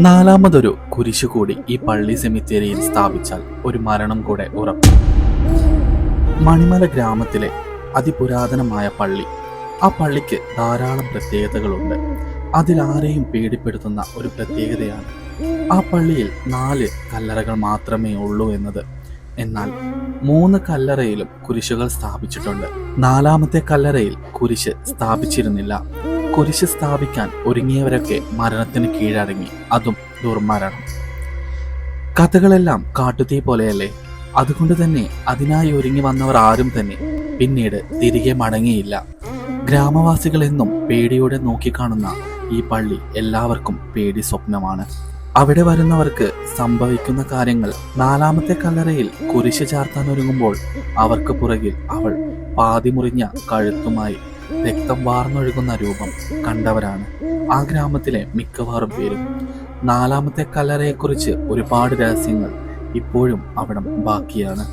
നാലാമതൊരു കുരിശു കൂടി ഈ പള്ളി സെമിത്തേരിയിൽ സ്ഥാപിച്ചാൽ ഒരു മരണം കൂടെ ഉറപ്പ്. മണിമല ഗ്രാമത്തിലെ അതിപുരാതനമായ പള്ളി. ആ പള്ളിക്ക് ധാരാളം പ്രത്യേകതകളുണ്ട്. അതിലാരെയും പേടിപ്പെടുത്തുന്ന ഒരു പ്രത്യേകതയാണ്. ആ പള്ളിയിൽ നാല് കല്ലറകൾ മാത്രമേ ഉള്ളൂ എന്നത്. എന്നാൽ മൂന്ന് കല്ലറയിലും കുരിശുകൾ സ്ഥാപിച്ചിട്ടുണ്ട്. നാലാമത്തെ കല്ലറയിൽ കുരിശ് സ്ഥാപിച്ചിരുന്നില്ല. കുരിശ് സ്ഥാപിക്കാൻ ഒരുങ്ങിയവരൊക്കെ മരണത്തിന് കീഴടങ്ങി. അതും ദുർമരണം. കഥകളെല്ലാം കാട്ടുതീ പോലെയല്ലേ? അതുകൊണ്ട് തന്നെ അതിനായി ഒരുങ്ങി വന്നവർ ആരും തന്നെ പിന്നീട് തിരികെ മടങ്ങിയില്ല. ഗ്രാമവാസികളെന്നും പേടിയോടെ നോക്കിക്കാണുന്ന ഈ പള്ളി എല്ലാവർക്കും പേടി സ്വപ്നമാണ്. അവിടെ വരുന്നവർക്ക് സംഭവിക്കുന്ന കാര്യങ്ങൾ നാലാമത്തെ കല്ലറയിൽ കുരിശ് ചാർത്താൻ ഒരുങ്ങുമ്പോൾ അവർക്ക് പുറകിൽ അവൾ പാതി മുറിഞ്ഞ കഴുത്തുമായി രക്തം വാർന്നൊഴുകുന്ന രൂപം കണ്ടവരാണ്. ആ ഗ്രാമത്തിലെ മിക്കവാറും പേരും. നാലാമത്തെ കല്ലറയെക്കുറിച്ച് ഒരുപാട് രഹസ്യങ്ങൾ ഇപ്പോഴും അവിടം ബാക്കിയാണ്.